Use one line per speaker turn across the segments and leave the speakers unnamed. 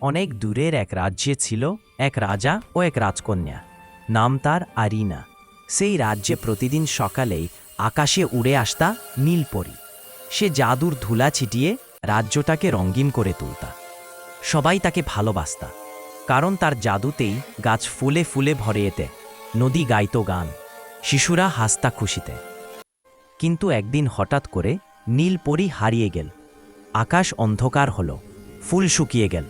অনেক দূরের এক রাজ্যে ছিল এক রাজা ও এক রাজকন্যা। নাম তার আরিনা। সেই রাজ্যে প্রতিদিন সকালেই আকাশে উড়ে আসতা নীলপরি। সে জাদুর ধুলা ছিটিয়ে রাজ্যটাকে রঙিন করে তুলতা। সবাই তাকে ভালোবাসতা। কারণ তার জাদুতেই গাছ ফুলে ফুলে ভরে এতে, নদী গাইত গান, শিশুরা হাসতা খুশিতে। কিন্তু একদিন হঠাৎ করে নীলপরি হারিয়ে গেল। আকাশ অন্ধকার হল, ফুল শুকিয়ে গেল।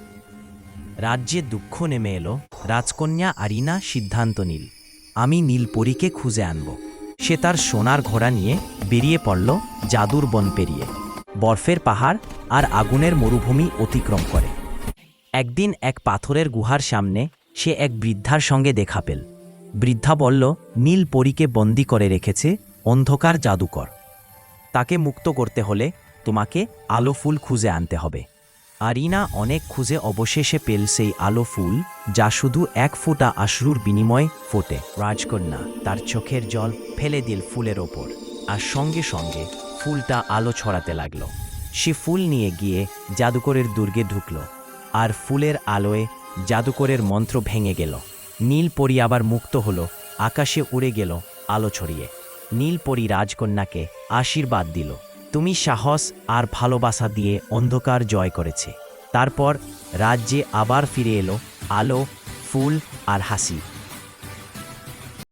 রাজ্যে দুঃখ নেমে এলো, রাজকন্যা আরিনা সিদ্ধান্ত নীল। আমি নীলপরীকে খুঁজে আনব। সে তার সোনার ঘোড়া নিয়ে বেরিয়ে পড়ল জাদুর বন পেরিয়ে। বরফের পাহাড় আর আগুনের মরুভূমি অতিক্রম করে। একদিন এক পাথরের গুহার সামনে সে এক বৃদ্ধার সঙ্গে দেখা পেল। বৃদ্ধা বলল নীল পরীকে বন্দি করে রেখেছে অন্ধকার জাদুকর। তাকে মুক্ত করতে হলে তোমাকে আলো ফুল খুঁজে আনতে হবে। আরিনা অনেক খুঁজে অবশেষে পেল সেই আলো ফুল, যা শুধু এক ফোঁটা আশ্রুর বিনিময়ে ফোটে। রাজকন্যা, তার চোখের জল ফেলে দিল ফুলের ওপর। আর সঙ্গে সঙ্গে ফুলটা আলো ছড়াতে লাগল। সে ফুল নিয়ে গিয়ে জাদুকরের দুর্গে ঢুকল, আর ফুলের আলোয় জাদুকরের মন্ত্র ভেঙে গেল। নীল পরি আবার মুক্ত হলো, আকাশে উড়ে গেল আলো ছড়িয়ে। নীলপরি রাজকন্যাকে আশীর্বাদ দিল। তুমি সাহস আর ভালোবাসা দিয়ে অন্ধকার জয় করেছে। তারপর রাজ্যে আবার ফিরে এলো আলো, ফুল আর হাসি।